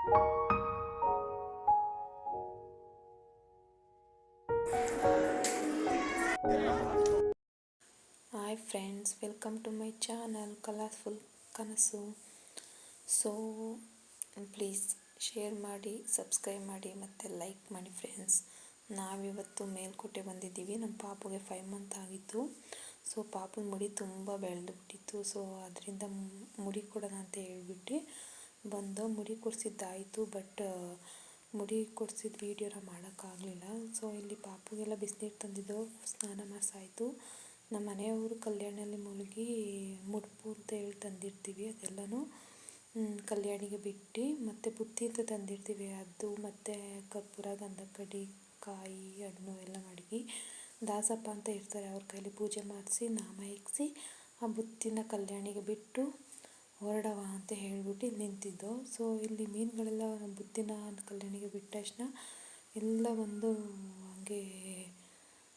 Hi friends welcome to my channel colourful Kanasu so please share ಮಾಡಿ subscribe ಮಾಡಿ, ಮತ್ತು like ಮಾಡಿ friends ನಾವಿವತ್ತು ಮೇಲ್ಕೋಟೆ ಬಂದಿದ್ದೀವಿ. ನಮ್ಮ ಪಾಪುಗೆ ಫೈವ್ ಮಂತ್ ಆಗಿತ್ತು. ಸೊ ಪಾಪನ ಮುಡಿ ತುಂಬ ಬೆಳೆದು ಬಿಟ್ಟಿತ್ತು. ಸೊ ಅದರಿಂದ ಮುಡಿ ಕೊಡೋಣ ಅಂತ ಹೇಳ್ಬಿಟ್ಟು ಬಂದು ಮುಡಿ ಕೊಡ್ಸಿದ್ದಾಯಿತು ಬಟ್ ಮುಡಿ ಕೊಡಿಸಿದ ವೀಡಿಯೋನ ಮಾಡೋಕ್ಕಾಗಲಿಲ್ಲ. ಸೊ ಇಲ್ಲಿ ಪಾಪುಗೆಲ್ಲ ಬಿಸಿನೀರು ತಂದಿದ್ದು, ಸ್ನಾನ ಮಾಡಿಸಾಯಿತು. ನಮ್ಮ ಮನೆಯವರು ಕಲ್ಯಾಣಲ್ಲಿ ಮುಳುಗಿ ಮುಡುಪು ಅಂತ ಹೇಳಿ ತಂದಿರ್ತೀವಿ ಅದೆಲ್ಲನೂ. ಕಲ್ಯಾಣಿಗೆ ಬಿಟ್ಟು, ಮತ್ತು ಬುತ್ತಿ ಅಂತ ತಂದಿರ್ತೀವಿ. ಅದು ಮತ್ತು ಕರ್ಪೂರ ಗಂಧ ಕಡಿ ಕಾಯಿ, ಹಣ್ಣು ಎಲ್ಲ ಮಡಗಿ ದಾಸಪ್ಪ ಅಂತ ಇರ್ತಾರೆ. ಅವ್ರ ಕೈಲಿ ಪೂಜೆ ಮಾಡಿಸಿ, ನಾಮ ಇಕ್ಕಿಸಿ ಆ ಬುತ್ತಿನ ಕಲ್ಯಾಣಿಗೆ ಬಿಟ್ಟು ಹೊರಡವ ಅಂತ ಹೇಳ್ಬಿಟ್ಟು ಇಲ್ಲಿ ನಿಂತಿದ್ದು. ಸೊ ಇಲ್ಲಿ ಮೀನುಗಳೆಲ್ಲ ಬುತ್ತಿನ ಕಲ್ಯಾಣಿಗೆ ಬಿಟ್ಟ ತಕ್ಷಣ ಎಲ್ಲ ಒಂದು ಹಂಗೆ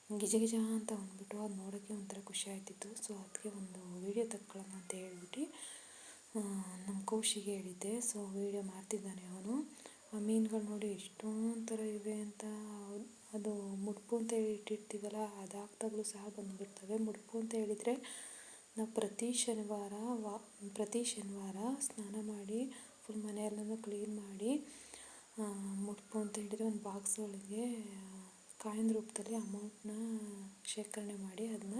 ಗಿಜ ಗಿಜ ಅಂತ ಅಂದ್ಬಿಟ್ಟು ಅದು ನೋಡೋಕ್ಕೆ ಒಂಥರ ಖುಷಿ ಆಯ್ತಿತ್ತು ಸೊ ಅದಕ್ಕೆ ಒಂದು ವೀಡಿಯೋ ತಕ್ಕೊಳ್ಳೋಣ ಅಂತ ಹೇಳ್ಬಿಟ್ಟು ನಮ್ಮ ಕೌಶಿಗೆ ಹೇಳಿದ್ದೆ. ಸೊ ವೀಡಿಯೋ ಮಾಡ್ತಿದ್ದಾನೆ ಅವನು. ಆ ಮೀನುಗಳು ನೋಡಿ ಎಷ್ಟೊಂಥರ ಥರ ಇವೆ ಅಂತ ಅದು ಮುಡುಪು ಅಂತ ಹೇಳಿ ಇಟ್ಟಿರ್ತೀವಲ್ಲ ಅದು ಸಹ ಬಂದುಬಿಡ್ತವೆ. ಮುಡುಪು ಅಂತ ಹೇಳಿದರೆ ನಾವು ಪ್ರತಿ ಶನಿವಾರ ವಾ, ಪ್ರತಿ ಶನಿವಾರ ಸ್ನಾನ ಮಾಡಿ ಫುಲ್ ಮನೆಯೆಲ್ಲನೂ ಕ್ಲೀನ್ ಮಾಡಿ ಮುಡುಪು ಅಂತ ಹೇಳಿದರೆ ಒಂದು ಬಾಕ್ಸ್ ಒಳಗೆ ಕಾಯಿನ್ ರೂಪದಲ್ಲಿ ಅಮೌಂಟನ್ನ ಶೇಖರಣೆ ಮಾಡಿ ಅದನ್ನ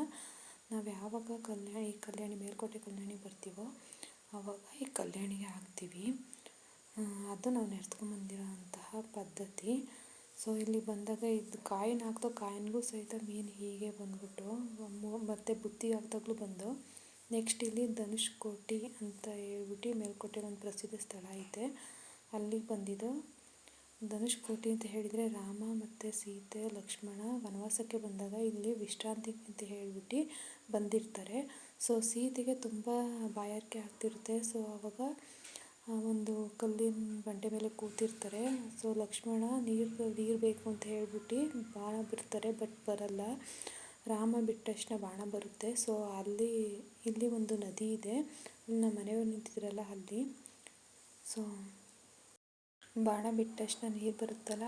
ನಾವು ಯಾವಾಗ ಕಲ್ಯಾಣಿ ಕಲ್ಯಾಣಿ, ಮೇಲ್ಕೋಟೆ ಕಲ್ಯಾಣಿ ಬರ್ತೀವೋ ಆವಾಗ ಈ ಕಲ್ಯಾಣಿಗೆ ಹಾಕ್ತೀವಿ. ಅದು ನಾವು ನೆಡ್ಸ್ಕೊಂಬಂದಿರೋ ಅಂತಹ ಪದ್ಧತಿ. ಸೊ ಇಲ್ಲಿ ಬಂದಾಗ ಇದು ಕಾಯಿನ್ ಹಾಕ್ದೋ ಕಾಯಿನ್ಗೂ ಸಹಿತ ಮೀನು ಹೀಗೆ ಬಂದ್ಬಿಟ್ಟು ಮತ್ತು ಬುತ್ತಿ ಹಾಕ್ದಾಗಲೂ ಬಂದು ನೆಕ್ಸ್ಟ್ ಇಲ್ಲಿ ಧನುಷ್ಕೋಟಿ ಅಂತ ಹೇಳ್ಬಿಟ್ಟು ಮೇಲ್ಕೋಟೆ ಒಂದು ಪ್ರಸಿದ್ಧ ಸ್ಥಳ ಐತೆ. ಅಲ್ಲಿಗೆ ಬಂದಿದ್ದು ಧನುಷ್ಕೋಟಿ ಅಂತ ಹೇಳಿದರೆ ರಾಮ ಮತ್ತು ಸೀತೆ, ಲಕ್ಷ್ಮಣ ವನವಾಸಕ್ಕೆ ಬಂದಾಗ ಇಲ್ಲಿ ವಿಶ್ರಾಂತಿ ಅಂತ ಹೇಳ್ಬಿಟ್ಟು ಬಂದಿರ್ತಾರೆ. ಸೊ ಸೀತೆಗೆ ತುಂಬ ಬಾಯಾರಿಕೆ ಆಗ್ತಿರುತ್ತೆ. ಸೊ ಆವಾಗ ಒಂದು ಕಲ್ಲಿನ ಬಂಡೆ ಮೇಲೆ ಕೂತಿರ್ತಾರೆ. ಸೊ ಲಕ್ಷ್ಮಣ ನೀರು ನೀರು ಬೇಕು ಅಂತ ಹೇಳ್ಬಿಟ್ಟು ಬಾಣ ಬಿಡ್ತಾರೆ ಬಟ್ ಬರಲ್ಲ. ರಾಮ ಬಿಟ್ಟ ತಕ್ಷಣ ಬಾಣ ಬರುತ್ತೆ. ಸೊ ಅಲ್ಲಿ, ಇಲ್ಲಿ ಒಂದು ನದಿ ಇದೆ. ನಮ್ಮ ಮನೆಯವ್ರು ನಿಂತಿದ್ರಲ್ಲ ಅಲ್ಲಿ. ಸೊ ಬಾಣ ಬಿಟ್ಟ ತಕ್ಷಣ ನೀರು ಬರುತ್ತಲ್ಲ?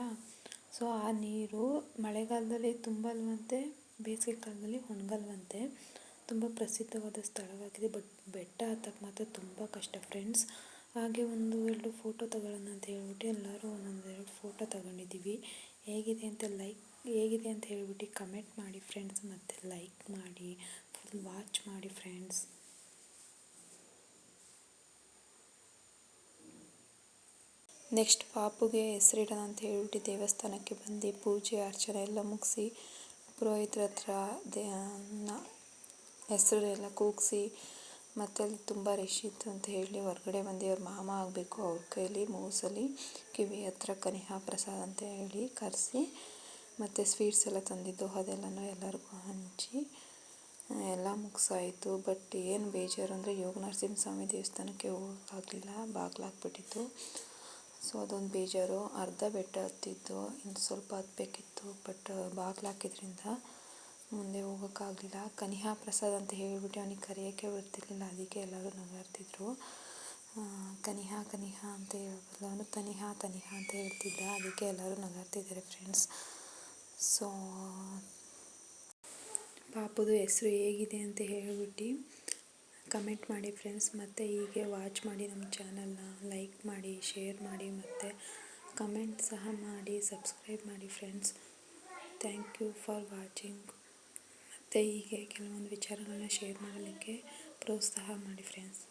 ಸೊ ಆ ನೀರು ಮಳೆಗಾಲದಲ್ಲಿ ತುಂಬಲ್ವಂತೆ, ಬೇಸಿಗೆ ಕಾಲದಲ್ಲಿ ಒಣಗಲ್ವಂತೆ, ತುಂಬ ಪ್ರಸಿದ್ಧವಾದ ಸ್ಥಳವಾಗಿದೆ. ಬಟ್ ಬೆಟ್ಟ ಹತ್ತಕ್ಕೆ ಮಾತ್ರ ತುಂಬ ಕಷ್ಟ ಫ್ರೆಂಡ್ಸ್ ಹಾಗೆ ಒಂದು, ಎರಡು ಫೋಟೋ ತಗೊಳ್ಳೋಣ ಅಂತ ಹೇಳ್ಬಿಟ್ಟು ಎಲ್ಲರೂ ಒಂದೊಂದು ಎರಡು ಫೋಟೋ ತಗೊಂಡಿದ್ದೀವಿ. ಹೇಗಿದೆ ಅಂತ ಲೈಕ್ ಹೇಗಿದೆ ಅಂತ ಹೇಳ್ಬಿಟ್ಟು ಕಮೆಂಟ್ ಮಾಡಿ ಫ್ರೆಂಡ್ಸ್ ಮತ್ತು ಲೈಕ್ ಮಾಡಿ ಫುಲ್ ವಾಚ್ ಮಾಡಿ ಫ್ರೆಂಡ್ಸ್ ನೆಕ್ಸ್ಟ್ ಪಾಪುಗೆ ಹೆಸರಿಡೋಣ ಅಂತ ಹೇಳ್ಬಿಟ್ಟು ದೇವಸ್ಥಾನಕ್ಕೆ ಬಂದು ಪೂಜೆ, ಅರ್ಚನೆ ಎಲ್ಲ ಮುಗಿಸಿ ಪುರೋಹಿತರ ಹತ್ರ ದೇ ಹೆಸರು ಎಲ್ಲ ಕೂಗಿಸಿ ಮತ್ತು ಅಲ್ಲಿ ತುಂಬ ರಶ್ ಇತ್ತು ಅಂತ ಹೇಳಿ ಹೊರಗಡೆ ಬಂದು ಅವ್ರ ಮಾಮ ಆಗಬೇಕು ಅವ್ರ ಕೈಲಿ ಮೂಸಲಿ ಕಿವಿ ಹತ್ರ ಕನಿಹಾ ಪ್ರಸಾದ ಅಂತ ಹೇಳಿ ಕರೆಸಿ ಮತ್ತು ಸ್ವೀಟ್ಸ್ ಎಲ್ಲ ತಂದಿದ್ದು ಅದೆಲ್ಲನೂ ಎಲ್ಲರಿಗೂ ಹಂಚಿ ಎಲ್ಲ ಮುಗಿಸಾಯಿತು. ಬಟ್ ಏನು ಬೇಜಾರು ಅಂದರೆ ಯೋಗ ನರಸಿಂಹಸ್ವಾಮಿ ದೇವಸ್ಥಾನಕ್ಕೆ ಹೋಗೋಕ್ಕಾಗಲಿಲ್ಲ, ಬಾಗಿಲಾಗ್ಬಿಟ್ಟಿತ್ತು. ಸೊ ಅದೊಂದು ಬೇಜಾರು. ಅರ್ಧ ಬೆಟ್ಟ ಹತ್ತಿದ್ದು ಇನ್ನು ಸ್ವಲ್ಪ ಹತ್ತಬೇಕಿತ್ತು ಬಟ್ ಬಾಗಿಲು ಹಾಕಿದ್ರಿಂದ ಮುಂದೆ ಹೋಗೋಕ್ಕಾಗಲಿಲ್ಲ ಕನಿಹಾ ಪ್ರಸಾದ್ ಅಂತ ಹೇಳಿಬಿಟ್ಟು ಅವನಿಗೆ ಕರೆಯೋಕ್ಕೆ ಬರ್ತಿರ್ಲಿಲ್ಲ. ಅದಕ್ಕೆ ಎಲ್ಲರೂ ನಗಾಡ್ತಿದ್ರು. ಕನಿಹಾ ಕನಿಹಾ ಅಂತ ಹೇಳ್ಬಲ್ಲ ಅವನು ತನಿಹಾ ತನಿಹಾ ಅಂತ ಹೇಳ್ತಿದ್ದ. ಅದಕ್ಕೆ ಎಲ್ಲರೂ ನಗಾಡ್ತಿದ್ದಾರೆ ಫ್ರೆಂಡ್ಸ್ ಸೊ ಪಾಪುದು ಹೆಸರು ಹೇಗಿದೆ ಅಂತ ಹೇಳಿಬಿಟ್ಟು ಕಮೆಂಟ್ ಮಾಡಿ ಫ್ರೆಂಡ್ಸ್ ಮತ್ತು ಹೀಗೆ ವಾಚ್ ಮಾಡಿ ನಮ್ಮ ಚಾನಲ್ನ ಲೈಕ್ ಮಾಡಿ ಶೇರ್ ಮಾಡಿ, ಮತ್ತು ಕಮೆಂಟ್ ಸಹ ಮಾಡಿ ಸಬ್ಸ್ಕ್ರೈಬ್ ಮಾಡಿ friends thank you for watching ಮತ್ತು ಹೀಗೆ ಕೆಲವೊಂದು ವಿಚಾರಗಳನ್ನ ಶೇರ್ ಮಾಡಲಿಕ್ಕೆ ಪ್ರೋತ್ಸಾಹ ಮಾಡಿ ಫ್ರೆಂಡ್ಸ್